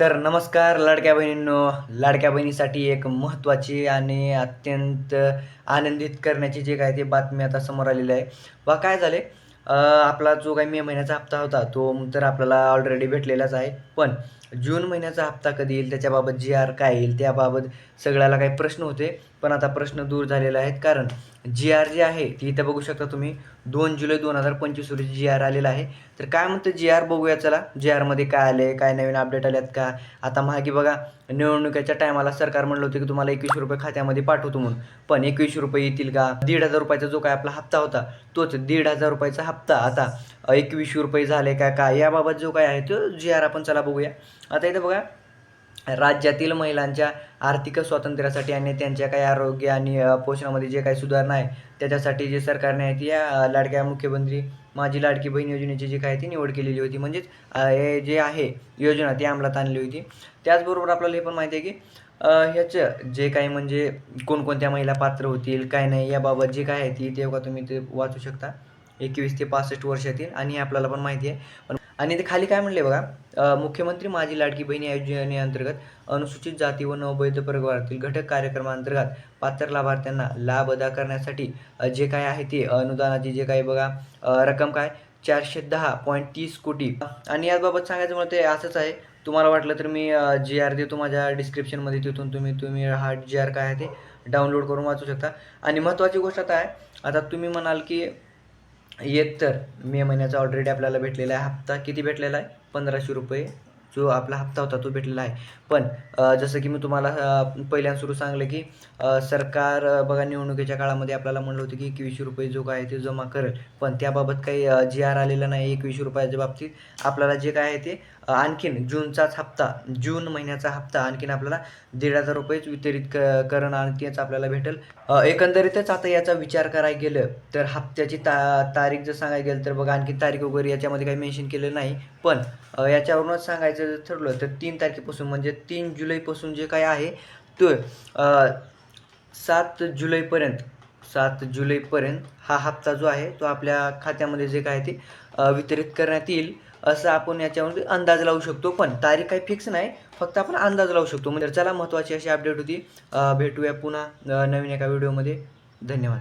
तर नमस्कार लाडक्या बहिणींनो. लाडक्या बहिणीसाठी एक महत्त्वाची आणि अत्यंत आनंदित करण्याची जे काय ते बातमी आता समोर आलेली आहे. वा काय झाले आपला जो काही मे महिन्याचा हप्ता होता तो तर आपल्याला ऑलरेडी भेटलेलाच आहे. पण जून महिन्याचा हप्ता कधी येईल त्याच्याबाबत जी आर काय येईल त्याबाबत सगळ्याला काही प्रश्न होते. पण आता प्रश्न दूर झालेला आहेत. कारण जी आर जी आहे ती इथं बघू शकता तुम्ही. दोन जुलै दोन हजार पंचवीस रोजी जी आर आलेला आहे. तर काय म्हणतं जी आर बघूया चला. जी आरमध्ये काय आले काय नवीन अपडेट आल्यात का? आता मागे बघा निवडणुकीच्या टायमाला सरकार म्हणलं होतं की तुम्हाला एकवीसशे रुपये खात्यामध्ये पाठवतो म्हणून. पण एकवीसशे रुपये येतील का? दीड हजार रुपयाचा जो काय आपला हप्ता होता तोच दीड हजार रुपयाचा हप्ता. आता एकवीसशे रुपये झाले का काय? याबाबत जो काय आहे तो जी आर आपण चला बघूया. आता इथं बघा राज्यातील महिलांच्या आर्थिक स्वातंत्र्यासाठी आणि त्यांच्या काही आरोग्य आणि पोषणामध्ये जे काही सुधारणा आहे त्याच्यासाठी जे सरकारने आहे ती या लाडक्या मुख्यमंत्री माझी लाडकी बहीण योजनेची जी काय ती निवड केलेली होती. म्हणजेच हे जे आहे योजना ती अंमलात आणली होती. त्याचबरोबर आपल्याला हे पण माहिती आहे की ह्याचं जे काही म्हणजे कोणकोणत्या महिला पात्र होतील काय नाही याबाबत जे काय आहे ती तेव्हा तुम्ही ते वाचू शकता. एकवीस ते पासष्ट वर्षातील आणि हे आपल्याला पण माहिती आहे. पण आणि ते खाली काय म्हणले बघा मुख्यमंत्री माझी लाडकी बहीण योजनेअंतर्गत अनुसूचित जाती व नवबैध प्रवर्गातील घटक कार्यक्रमांतर्गत पात्र लाभार्थ्यांना लाभ अदा करण्यासाठी जे काय आहे ते अनुदानाची जे काही बघा रक्कम काय चारशे दहा पॉईंट तीस कोटी. आणि याबाबत सांगायचं मला ते असंच आहे. तुम्हाला वाटलं तर मी जी आर देतो माझ्या डिस्क्रिप्शनमध्ये तिथून तुम्ही तुम्ही हा जी आर काय आहे ते डाउनलोड करून वाचू शकता. आणि महत्त्वाची गोष्ट आता आहे आता तुम्ही म्हणाल की एक तर मे महिन्याचा ऑलरेडी आपल्याला भेटलेला आहे. हप्ता किती भेटलेला आहे? पंधराशे रुपये. जो आपला हप्ता होता तो भेटलेला आहे. पण जसं की मी तुम्हाला पहिल्या पहिल्यांदा सुरू सांगलं की सरकार बघा निवडणुकीच्या काळामध्ये आपल्याला म्हणलं होतं की एकवीसशे रुपये जो काय आहे ते जमा करेल. पण त्याबाबत काही जी आर आलेला नाही एकवीसशे रुपयाच्या बाबतीत. आपल्याला जे काय आहे ते आणखीन जूनचाच हप्ता जून महिन्याचा हप्ता आणखीन आपल्याला दीड हजार रुपयेच वितरित क करणं आणि तेच आपल्याला भेटेल. एकंदरीतच आता याचा विचार करायला गेलं तर हप्त्याची ता तारीख जर सांगायला गेलं तर बघा आणखी तारीख वगैरे याच्यामध्ये काही मेन्शन केलं नाही. पण याच्यावरूनच सांगायचं जर ठरलं तर तीन तारखेपासून म्हणजे तीन जुलैपासून जे काय आहे तो सात जुलैपर्यंत सात जुलैपर्यंत हा हप्ता जो आहे तो आपल्या खात्यामध्ये जे काय ते वितरित करण्यात येईल असं आपण याच्यामध्ये अंदाज लावू शकतो. पण तारीख काही फिक्स नाही फक्त आपण अंदाज लावू शकतो. म्हणजे चला महत्त्वाची अशी अपडेट होती. भेटूया पुन्हा नवीन एका व्हिडिओमध्ये. धन्यवाद.